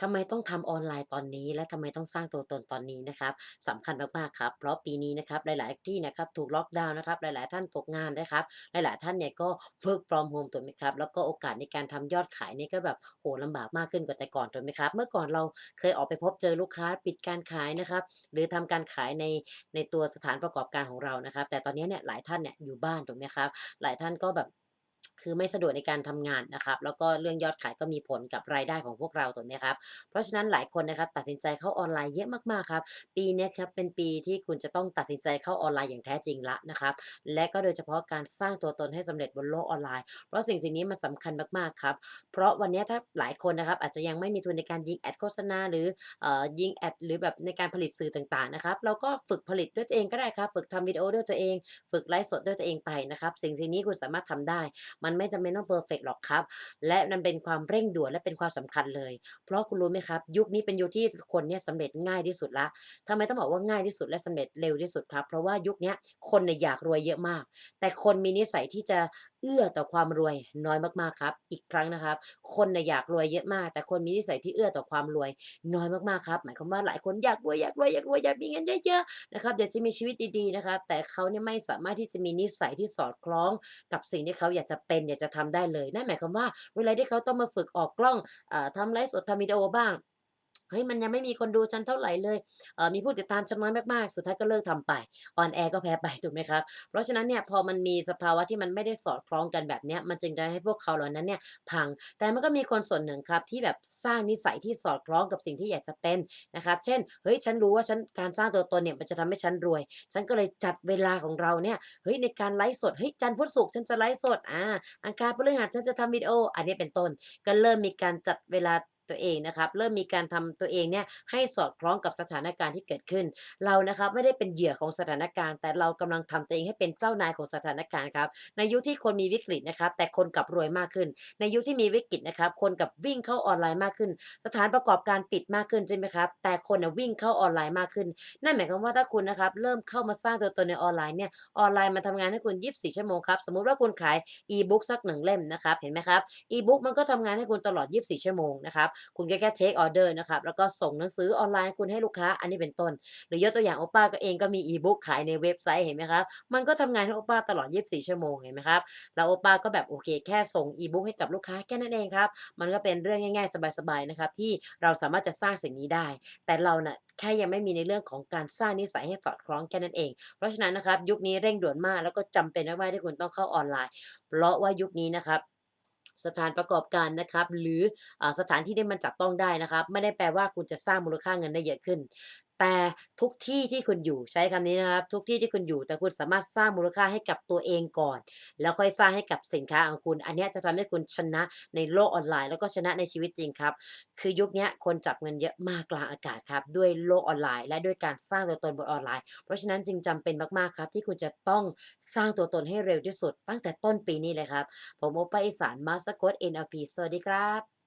ทำไมต้องทำออนไลน์ตอนนี้ และทำไมต้องสร้างตัวตนตอนนี้นะครับสำคัญมากๆครับ เพราะปีนี้นะครับหลายๆที่นะครับถูกล็อกดาวน์นะครับหลายๆ ท่านตกงานนะครับหลายๆท่านเนี่ยก็ work from home ถูกไหมครับแล้วก็โอกาสในการทำยอดขายนี่ก็แบบโอ้ลำบากมากขึ้นกว่าแต่ก่อนถูกไหมครับเมื่อก่อนเราเคยออกไปพบเจอลูกค้าปิดการขายนะครับหรือทำการขายในในตัวสถานประกอบการของเรานะครับ แต่ตอนนี้เนี่ยหลายท่านเนี่ยอยู่บ้านถูกไหมครับหลายท่านก็แบบ คือไม่สะดวกในการทำงานนะครับ แล้วก็เรื่องยอดขายก็มีผลกับรายได้ของพวกเราถูกไหมครับ เพราะฉะนั้นหลายคนนะครับตัดสินใจเข้าออนไลน์เยอะมากๆครับ ปีนี้ครับเป็นปีที่คุณจะต้องตัดสินใจเข้าออนไลน์อย่างแท้จริงล้วนะครับ และก็โดยเฉพาะการสร้างตัวตนให้สำเร็จบนโลกออนไลน์ เพราะสิ่งๆนี้มันสำคัญมากๆครับ เพราะวันนี้ถ้าหลายคนนะครับอาจจะยังไม่มีทุนในการยิงแอดโฆษณาหรือเอ่อยิงแอดหรือแบบในการผลิตสื่อต่างๆนะครับ เราก็ฝึกผลิตด้วยตัวเองก็ได้ครับ ฝึกทำวิดีโอด้วยตัวเอง ฝึกไลฟ์สดด้วยตัวเองไปนะครับ สิ่งๆนี้คุณสามารถทำได้มันไม่จำเป็นต้องเพอร์เฟกต์หรอกครับ และมันเป็นความเร่งด่วนและเป็นความสำคัญเลย เพราะคุณรู้ไหมครับ ยุคนี้เป็นยุคที่คนเนี่ยสำเร็จง่ายที่สุดล้วทำไมต้องบอกว่าง่ายที่สุดและสำเร็จเร็วที่สุดครับ เพราะว่ายุคนี้คนเนี่ยอยากรวยเยอะมาก แต่คนมีนิสัยที่จะเอื้อต่อความรวยน้อยมากๆครับ อีกครั้งนะครับ คนน่ะอยากรวยเยอะมาก แต่คนมีนิสัยที่เอื้อต่อความรวยน้อยมากๆครับ หมายความว่าหลายคนอยากรวยๆอยากมีเงินเยอะๆนะครับอยากจะมีชีวิตดีๆนะครับ แต่เขาเนี่ยไม่สามารถที่จะมีนิสัยที่สอดคล้องกับสิ่งที่เขาอยากจะเป็นอยากจะทำได้เลย นั่นหมายความว่า เวลาที่เขาต้องมาฝึกออกกล้องเอ่อทำไลฟ์สดทำวิดีโอบ้าง เฮ้ยมันยังไม่มีคนดูฉันเท่าไหร่เลยเออมีผู้ติดตามฉันน้อยมากๆ สุดท้ายก็เลิกทำไปออนแอร์ก็แพ้ไปถูกไหมครับ เพราะฉะนั้นเนี่ยพอมันมีสภาวะที่มันไม่ได้สอดคล้องกันแบบนี้มันจึงทำให้พวกเขาเหล่านั้นเนี่ยพัง แต่มันก็มีคนส่วนหนึ่งครับที่แบบสร้างนิสัยที่สอดคล้องกับสิ่งที่อยากจะเป็นนะครับ เช่น เฮ้ยฉันรู้ว่าฉันการสร้างตัวตนเนี่ยมันจะทำให้ฉันรวย ฉันก็เลยจัดเวลาของเราเนี่ยเฮ้ยในการไลฟ์สดเฮ้ยจันทร์พุธศุกร์ฉันจะไลฟ์สดอ่าอังคารพฤหัสฉันจะทำวิดีโอ อันนี้เป็นต้น ก็เริ่มมีการจัดเวลา ตัวเองนะครับ เริ่มมีการทำตัวเองเนี่ยให้สอดคล้องกับสถานการณ์ที่เกิดขึ้น เรานะครับไม่ได้เป็นเหยื่อของสถานการณ์ แต่เรากำลังทำตัวเองให้เป็นเจ้านายของสถานการณ์ครับ ในยุคที่คนมีวิกฤตนะครับ แต่คนกลับรวยมากขึ้น ในยุคที่มีวิกฤตนะครับ คนกับวิ่งเข้าออนไลน์มากขึ้น สถานประกอบการปิดมากขึ้นใช่ไหมครับ แต่คนวิ่งเข้าออนไลน์มากขึ้น นั่นหมายความว่าถ้าคุณนะครับเริ่มเข้ามาสร้างตัวตนในออนไลน์เนี่ย ออนไลน์มันทำงานให้คุณ 24 ชั่วโมงครับ สมมุติว่าคุณขาย E-book สัก1เล่มนะครับ เห็นไหมครับ E-book มันก็ทำงานให้คุณตลอด 24 ชั่วโมงนะครับคุณก็แค่เช็กออเดอร์นะครับแล้วก็ส่งหนังสือออนไลน์คุณให้ลูกค้าอันนี้เป็นต้น หรือยกตัวอย่างโอป้าก็เองก็มี E-book ขายในเว็บไซต์เห็นไหมครับมันก็ทำงานให้โอป้าตลอด 24 ชั่วโมงเห็นไหมครับแล้วโอป้าก็แบบโอเค แค่ส่ง E-book ให้กับลูกค้าแค่นั้นเองครับมันก็เป็นเรื่องง่ายๆ สบายๆนะครับที่เราสามารถจะสร้างสิ่งนี้ได้ แต่เราน่ะแค่ยังไม่มีในเรื่องของการสร้างนิสัยให้สอดคล้องแค่นั้นเอง เพราะฉะนั้นนะครับยุคนี้เร่งด่วนมากแล้วก็จำเป็นมากๆที่คุณต้องเข้าออนไลน์ เพราะว่ายุคนี้นะครับ สถานประกอบการนะครับ หรือสถานที่ที่มันจับต้องได้นะครับ ไม่ได้แปลว่าคุณจะสร้างมูลค่าเงินได้เยอะขึ้น แต่ทุกที่ที่คุณอยู่ใช้คำนี้นะครับ ทุกที่ที่คุณอยู่แต่คุณสามารถสร้างมูลค่าให้กับตัวเองก่อน แล้วค่อยสร้างให้กับสินค้าของคุณ อันนี้จะทำให้คุณชนะในโลกออนไลน์ แล้วก็ชนะในชีวิตจริงครับ คือยุคนี้คนจับเงินเยอะมากกลางอากาศครับด้วยโลกออนไลน์ และด้วยการสร้างตัวตนบนออนไลน์ เพราะฉะนั้นจึงจำเป็นมากๆครับ ที่คุณจะต้องสร้างตัวตนให้เร็วที่สุด ตั้งแต่ต้นปีนี้เลยครับ ผมโอป้าอีสานมาสเตอร์โคช NLP สวัสดีครับ